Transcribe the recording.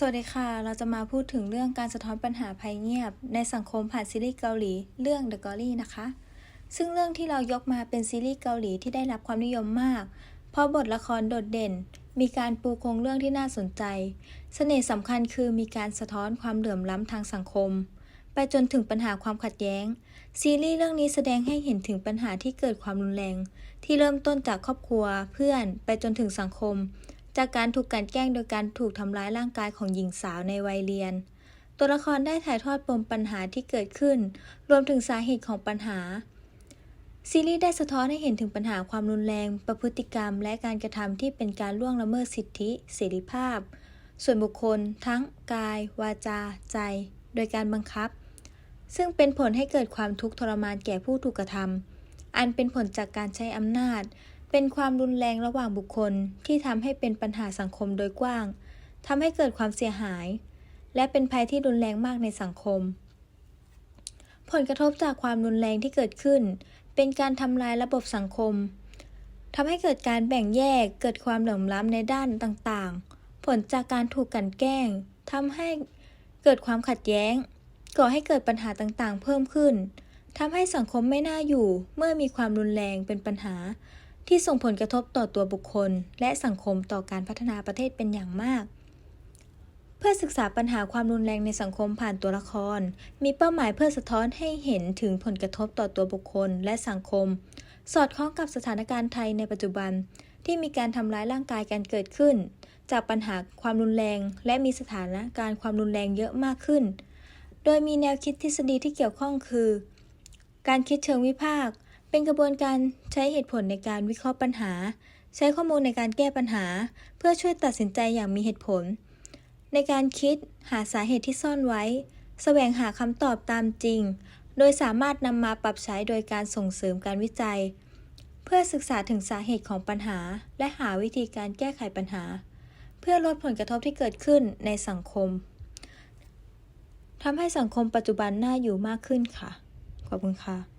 สวัสดีค่ะ เราจะมาพูดถึงเรื่องการสะท้อนปัญหาภัยเงียบ ในสังคมผ่านซีรีส์เกาหลีเรื่อง The g o r y นะคะ ซึ่งเรื่องที่เรายกมาเป็นซีรีส์เกาหลีที่ได้รับความนิยมมาก เพราะบทละครโดดเด่น มีการปูโครงเรื่องที่น่าสนใจ เสน่ห์สำคัญคือมีการสะท้อนความเหลื่อมล้ำทางสังคม ไปจนถึงปัญหาความขัดแย้ง ซีรีส์เรื่องนี้แสดงให้เห็นถึงปัญหาที่เกิดความรุนแรง ที่เริ่มต้นจากครอบครัว เพื่อน ไปจนถึงสังคม จากการถูกกลันแกล้งโดยการถูกทำร้ายร่างกายของหญิงสาวในวัยเรียน ตัวละครได้ถ่ายทอดปมปัญหาที่เกิดขึ้น รวมถึงสาเหตุของปัญหา ซีรีส์ได้สะท้อนให้เห็นถึงปัญหาความรุนแรง ประพฤติกรรม และการกระทำที่เป็นการล่วงละเมิดสิทธิ เสรีภาพ ส่วนบุคคล ทั้งกาย วาจา ใจ โดยการบังคับ ซึ่งเป็นผลให้เกิดความทุกข์ทรมานแก่ผู้ถูกกระทำอันเป็นผลจากการใช้อำนาจ เป็นความรุนแรงระหว่างบุคคลที่ทำให้เป็นปัญหาสังคมโดยกว้างทำให้เกิดความเสียหาย และเป็นภัยที่รุนแรงมากในสังคม ผลกระทบจากความรุนแรงที่เกิดขึ้น เป็นการทำลายระบบสังคมทำให้เกิดการแบ่งแยกเกิดความเหลื่อมล้ำในด้านต่างๆ ผลจากการถูกกันแกล้งทำให้เกิดความขัดแย้ง ก่อให้เกิดปัญหาต่างๆ เพิ่มขึ้นทำให้สังคมไม่น่าอยู่เมื่อมีความรุนแรงเป็นปัญหา ที่ส่งผลกระทบต่อตัวบุคคล และสังคมต่อการพัฒนาประเทศเป็นอย่างมาก เพื่อศึกษาปัญหาความรุนแรงในสังคมผ่านตัวละคร มีเป้าหมายเพื่อสะท้อนให้เห็นถึงผลกระทบต่อตัวบุคคลและสังคม สอดคล้องกับสถานการณ์ไทยในปัจจุบัน ที่มีการทำร้ายร่างกายกันเกิดขึ้น จากปัญหาความรุนแรง และมีสถานการณ์ความรุนแรงเยอะมากขึ้น โดยมีแนวคิดทฤษฎีที่เกี่ยวข้องคือ การคิดเชิงวิพากษ์ เป็นกระบวนการใช้เหตุผลในการวิเคราะห์ปัญหา ใช้ข้อมูลในการแก้ปัญหา เพื่อช่วยตัดสินใจอย่างมีเหตุผล ในการคิดหาสาเหตุที่ซ่อนไว้ แสวงหาคำตอบตามจริง โดยสามารถนำมาปรับใช้โดยการส่งเสริมการวิจัย เพื่อศึกษาถึงสาเหตุของปัญหา และหาวิธีการแก้ไขปัญหา เพื่อลดผลกระทบที่เกิดขึ้นในสังคมทำให้สังคมปัจจุบันน่าอยู่มากขึ้นค่ะ ขอบคุณค่ะ